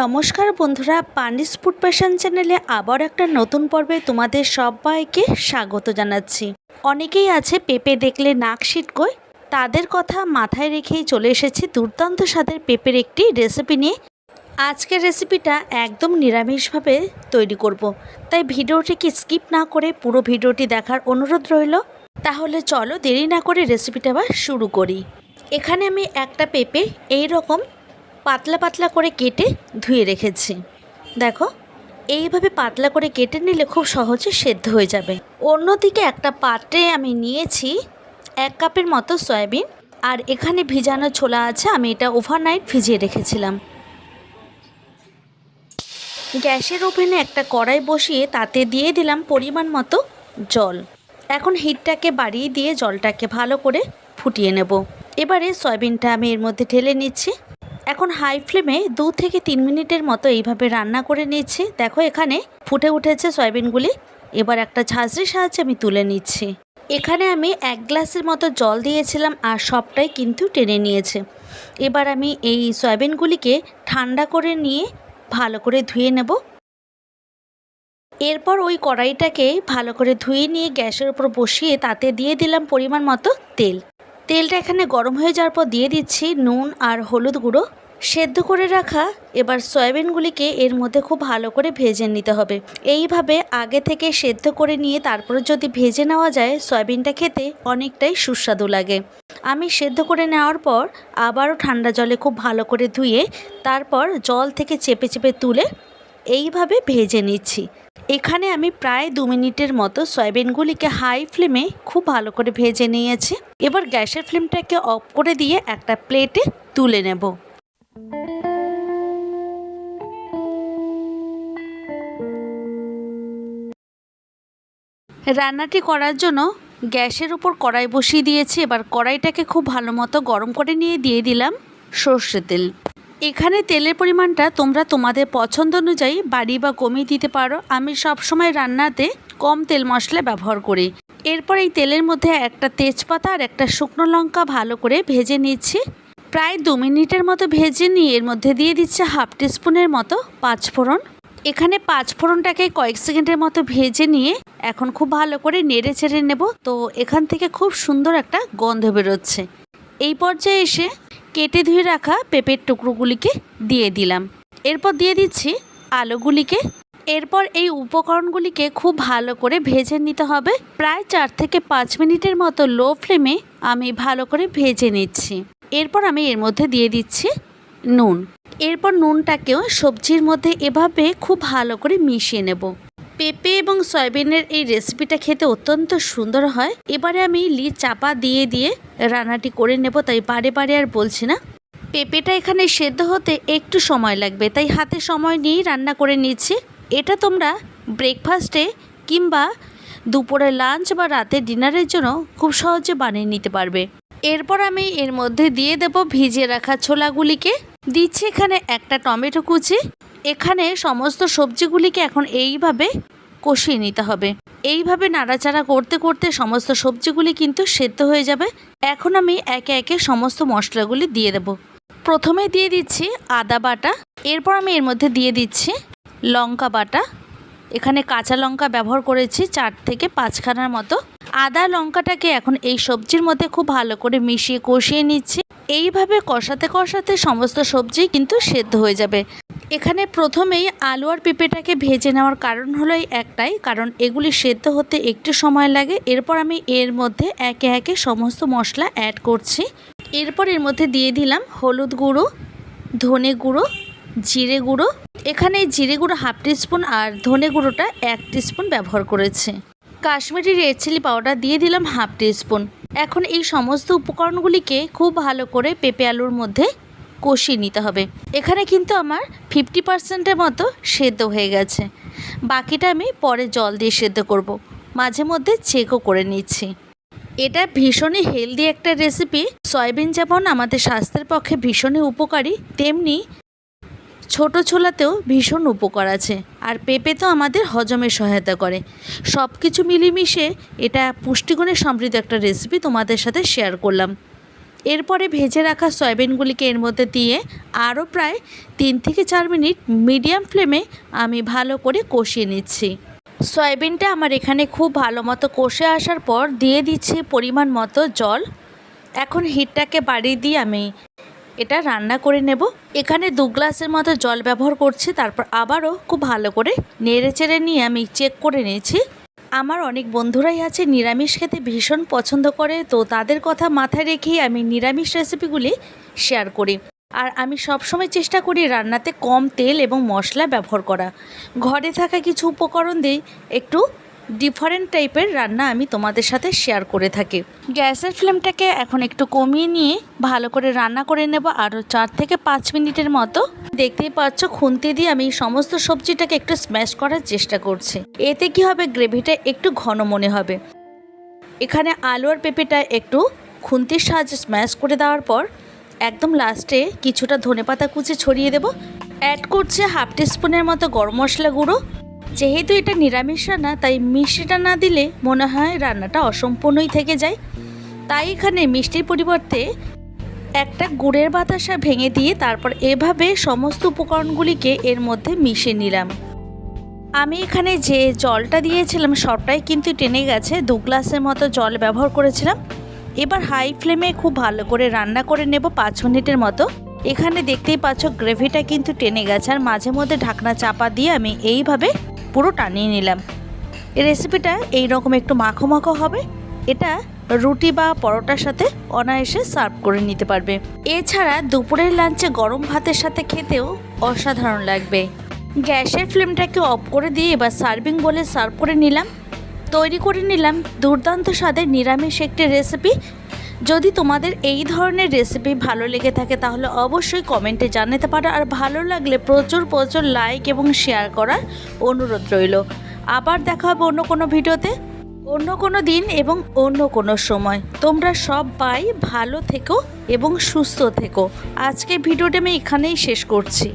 নমস্কার বন্ধুরা পানিস food passion চ্যানেলে আবার একটা নতুন পর্বে তোমাদের সবাইকে স্বাগত জানাচ্ছি। অনেকেই আছে পেঁপে দেখলে নাক সিটকোয়, তাদের কথা মাথায় রেখেই চলে এসেছি দুর্দান্ত স্বাদের পেঁপের একটি রেসিপি নিয়ে। আজকের রেসিপিটা একদম নিরামিষভাবে তৈরি করব। তাই ভিডিওটিকে স্কিপ না করে পুরো ভিডিওটি দেখার অনুরোধ রইল। তাহলে চলো দেরি না করে রেসিপিটা আবার শুরু করি। এখানে আমি একটা পেঁপে এই রকম পাতলা পাতলা করে কেটে ধুয়ে রেখেছি। দেখো, এইভাবে পাতলা করে কেটে নিলে খুব সহজে সেদ্ধ হয়ে যাবে। অন্যদিকে একটা পাত্রে আমি নিয়েছি এক কাপের মতো সয়াবিন, আর এখানে ভিজানো ছোলা আছে, আমি এটা ওভারনাইট ভিজিয়ে রেখেছিলাম। গ্যাসের ওভেনে একটা কড়াই বসিয়ে তাতে দিয়ে দিলাম পরিমাণ মতো জল। এখন হিটটাকে বাড়িয়ে দিয়ে জলটাকে ভালো করে ফুটিয়ে নেব। এবারে সয়াবিনটা আমি এর মধ্যে ঢেলে নিচ্ছি। এখন হাই ফ্লেমে দু থেকে তিন মিনিটের মতো এইভাবে রান্না করে নিচ্ছি দেখো এখানে ফুটে উঠেছে সয়াবিনগুলি এবার একটা ঝাঁঝরির সাহায্যে আমি তুলে নিচ্ছি। এখানে আমি এক গ্লাসের মতো জল দিয়েছিলাম আর সবটাই কিন্তু টেনে নিয়েছে। এবার আমি এই সয়াবিনগুলিকে ঠান্ডা করে নিয়ে ভালো করে ধুয়ে নেব। এরপর ওই কড়াইটাকে ভালো করে ধুয়ে নিয়ে গ্যাসের উপর বসিয়ে তাতে দিয়ে দিলাম পরিমাণ মতো তেল। তেলটা এখানে গরম হয়ে যাওয়ার পর দিয়ে দিচ্ছি নুন আর হলুদ গুঁড়ো। সেদ্ধ করে রাখা এবার সয়াবিনগুলিকে এর মধ্যে খুব ভালো করে ভেজে নিতে হবে। এইভাবে আগে থেকে সেদ্ধ করে নিয়ে তারপরে যদি ভেজে নেওয়া যায়, সয়াবিনটা খেতে অনেকটাই সুস্বাদু লাগে। আমি সেদ্ধ করে নেওয়ার পর আবারও ঠান্ডা জলে খুব ভালো করে ধুয়ে তারপর জল থেকে চেপে চেপে তুলে এইভাবে ভেজে নিচ্ছি। এখানে আমি প্রায় দু মিনিটের মতো সয়াবিনগুলিকে হাই ফ্লেমে খুব ভালো করে ভেজে নিয়েছি। এবার গ্যাসের ফ্লেমটাকে অফ করে দিয়ে একটা প্লেটে তুলে নেব। রান্নাটি করার জন্য গ্যাসের উপর কড়াই বসিয়ে দিয়েছি। এবার কড়াইটাকে খুব ভালো মতো গরম করে নিয়ে দিয়ে দিলাম সর্ষে তেল। এখানে তেলের পরিমাণটা তোমরা তোমাদের পছন্দ অনুযায়ী বাড়ি বা কমিয়ে দিতে পারো। আমি সবসময় রান্নাতে কম তেল মশলা ব্যবহার করি। এরপর এই তেলের মধ্যে একটা তেজপাতা আর একটা শুকনো লঙ্কা ভালো করে ভেজে নিচ্ছি। প্রায় দু মিনিটের মতো ভেজে নিয়ে এর মধ্যে দিয়ে দিচ্ছে হাফ টিস্পুনের মতো পাঁচফোড়ন এখানে পাঁচফোড়নটাকে কয়েক সেকেন্ডের মতো ভেজে নিয়ে এখন খুব ভালো করে নেড়ে চেড়ে নেব। তো এখান থেকে খুব সুন্দর একটা গন্ধ বেরোচ্ছে। এই পর্যায়ে এসে কেটে ধুয়ে রাখা পেঁপের টুকরোগুলিকে দিয়ে দিলাম। এরপর দিয়ে দিচ্ছি আলুগুলিকে। এরপর এই উপকরণগুলিকে খুব ভালো করে ভেজে নিতে হবে। প্রায় চার থেকে পাঁচ মিনিটের মতো লো ফ্লেমে আমি ভালো করে ভেজে নিচ্ছি। এরপর আমি এর মধ্যে দিয়ে দিচ্ছি নুন। এরপর নুনটাকেও সবজির মধ্যে এভাবে খুব ভালো করে মিশিয়ে নেব। পেঁপে এবং সয়াবিনের এই রেসিপিটা খেতে অত্যন্ত সুন্দর হয়। এবারে আমি লি চাপা দিয়ে দিয়ে রান্নাটি করে নেব, তাই বারে বারে আর বলছি না। পেঁপেটা এখানে সেদ্ধ হতে একটু সময় লাগবে, তাই হাতে সময় নিয়েই রান্না করে নিচ্ছি। এটা তোমরা ব্রেকফাস্টে কিংবা দুপুরে লাঞ্চ বা রাতে ডিনারের জন্য খুব সহজে বানিয়ে নিতে পারবে। এরপর আমি এর মধ্যে দিয়ে দেব ভিজিয়ে রাখা ছোলাগুলিকে। দিচ্ছি এখানে একটা টমেটো কুচি। এখানে সমস্ত সবজিগুলিকে এখন এইভাবে কষিয়ে নিতে হবে। এইভাবে নাড়াচাড়া করতে করতে সমস্ত সবজিগুলি কিন্তু সেদ্ধ হয়ে যাবে। এখন আমি একে একে সমস্ত মশলাগুলি দিয়ে দেব। প্রথমে দিয়ে দিচ্ছি আদা বাটা। এরপর আমি এর মধ্যে দিয়ে দিচ্ছি লঙ্কা বাটা। এখানে কাঁচা লঙ্কা ব্যবহার করেছি চার থেকে পাঁচখানার মতো। আদা লঙ্কাটাকে এখন এই সবজির মধ্যে খুব ভালো করে মিশিয়ে কষিয়ে নিচ্ছি। এইভাবে কষাতে কষাতে সমস্ত সবজি কিন্তু সেদ্ধ হয়ে যাবে। এখানে প্রথমেই আলু আর পেঁপেটাকে ভেজে নেওয়ার কারণ হলো একটাই, কারণ এগুলি সেদ্ধ হতে একটু সময় লাগে। এরপর আমি এর মধ্যে একে একে সমস্ত মশলা অ্যাড করছি। এরপর এর মধ্যে দিয়ে দিলাম হলুদ গুঁড়ো, ধনে গুঁড়ো, জিরে গুঁড়ো। এখানে জিরে গুঁড়ো হাফ টিস্পুন আর ধনে গুঁড়োটা এক টিস্পুন ব্যবহার করেছে। কাশ্মীরি রেড চিলি পাউডার দিয়ে দিলাম হাফ টিস্পুন। এখন এই সমস্ত উপকরণগুলিকে খুব ভালো করে পেঁপে আলুর মধ্যে কষিয়ে নিতে হবে। এখানে কিন্তু আমার ফিফটি পার্সেন্টের মতো সেদ্ধ হয়ে গেছে। বাকিটা আমি পরে জল দিয়ে সেদ্ধ করব। মাঝে মধ্যে চেকও করে নিচ্ছি। এটা ভীষণই হেলদি একটা রেসিপি সয়াবিন যেমন আমাদের স্বাস্থ্যের পক্ষে ভীষণই উপকারী, তেমনি ছোট ছোলাতেও ভীষণ উপকার আছে, আর পেঁপে তো আমাদের হজমে সহায়তা করে। সব কিছু মিলিমিশে এটা পুষ্টিগুণে সমৃদ্ধ একটা রেসিপি তোমাদের সাথে শেয়ার করলাম। এরপরে ভেজে রাখা সয়াবিনগুলিকে এর মধ্যে দিয়ে আরও প্রায় তিন থেকে চার মিনিট মিডিয়াম ফ্লেমে আমি ভালো করে কষিয়ে নিচ্ছি। সয়াবিনটা আমার এখানে খুব ভালো মতো কষে আসার পর দিয়ে দিচ্ছি পরিমাণ মতো জল। এখন হিটটাকে বাড়িয়ে দিয়ে আমি এটা রান্না করে নেব। এখানে দু গ্লাসের মতো জল ব্যবহার করছি, তারপর আবারও খুব ভালো করে নেড়ে চেড়ে নিয়ে আমি চেক করে নিয়েছি। আমার অনেক বন্ধুরাই আছে, নিরামিষ খেতে ভীষণ পছন্দ করে, তো তাদের কথা মাথায় রেখেই আমি নিরামিষ রেসিপিগুলি শেয়ার করি। আর আমি সবসময় চেষ্টা করি রান্নাতে কম তেল এবং মশলা ব্যবহার করা। ঘরে থাকা কিছু উপকরণ দিয়ে একটু ডিফারেন্ট টাইপের রান্না আমি তোমাদের সাথে শেয়ার করে থাকি। গ্যাসের ফ্লেমটাকে এখন একটু কমিয়ে নিয়ে ভালো করে রান্না করে নেব আরও চার থেকে পাঁচ মিনিটের মতো। দেখতেই পাচ্ছ, খুন্তি দিয়ে আমি সমস্ত সবজিটাকে একটু স্ম্যাশ করার চেষ্টা করছি। এতে কি হবে, গ্রেভিটা একটু ঘন মনে হবে। এখানে আলু আর পেঁপেটা একটু খুন্তির সাহায্যে স্ম্যাশ করে দেওয়ার পর একদম লাস্টে কিছুটা ধনেপাতা কুচি ছড়িয়ে দেব। অ্যাড করছে হাফ টিস্পুনের মতো গরম মশলা গুঁড়ো। যেহেতু এটা নিরামিষ রান্না, তাই মিষ্টিটা না দিলে মনে হয় রান্নাটা অসম্পূর্ণই থেকে যায়। তাই এখানে মিষ্টির পরিবর্তে একটা গুড়ের বাতাসা ভেঙে দিয়ে তারপর এভাবে সমস্ত উপকরণগুলিকে এর মধ্যে মিশিয়ে নিলাম। আমি এখানে যে জলটা দিয়েছিলাম, সবটাই কিন্তু টেনে গেছে, দু গ্লাসের মতো জল ব্যবহার করেছিলাম। এবার হাই ফ্লেমে খুব ভালো করে রান্না করে নেব পাঁচ মিনিটের মতো। এখানে দেখতেই পাচ্ছ, গ্রেভিটা কিন্তু টেনে গেছে, আর মাঝে মধ্যে ঢাকনা চাপা দিয়ে আমি এইভাবে পুরো টানিয়ে নিলাম। এই রেসিপিটা এই রকম একটু মাখো মাখো হবে। এটা রুটি বা পরোটার সাথে অনায়াসে সার্ভ করে নিতে পারবে। এছাড়া দুপুরের লাঞ্চে গরম ভাতের সাথে খেতেও অসাধারণ লাগবে। গ্যাসের ফ্লেমটাকে অফ করে দিয়ে এবার সার্ভিং বলে সার্ভ করে নিলাম। তৈরি করে নিলাম দুর্দান্ত স্বাদের নিরামিষ একটি রেসিপি যদি তোমাদের এই ধরনের রেসিপি ভালো লেগে থাকে, তাহলে অবশ্যই কমেন্টে জানাতে পারো। আর ভালো লাগলে প্রচুর প্রচুর লাইক এবং শেয়ার করার অনুরোধ রইল। আবার দেখা হবে অন্য কোনো ভিডিওতে, অন্য কোনো দিন এবং অন্য কোনো সময়। তোমরা সব পাই ভালো থেকো এবং সুস্থ থেকো। আজকের ভিডিওটা আমি এখানেই শেষ করছি।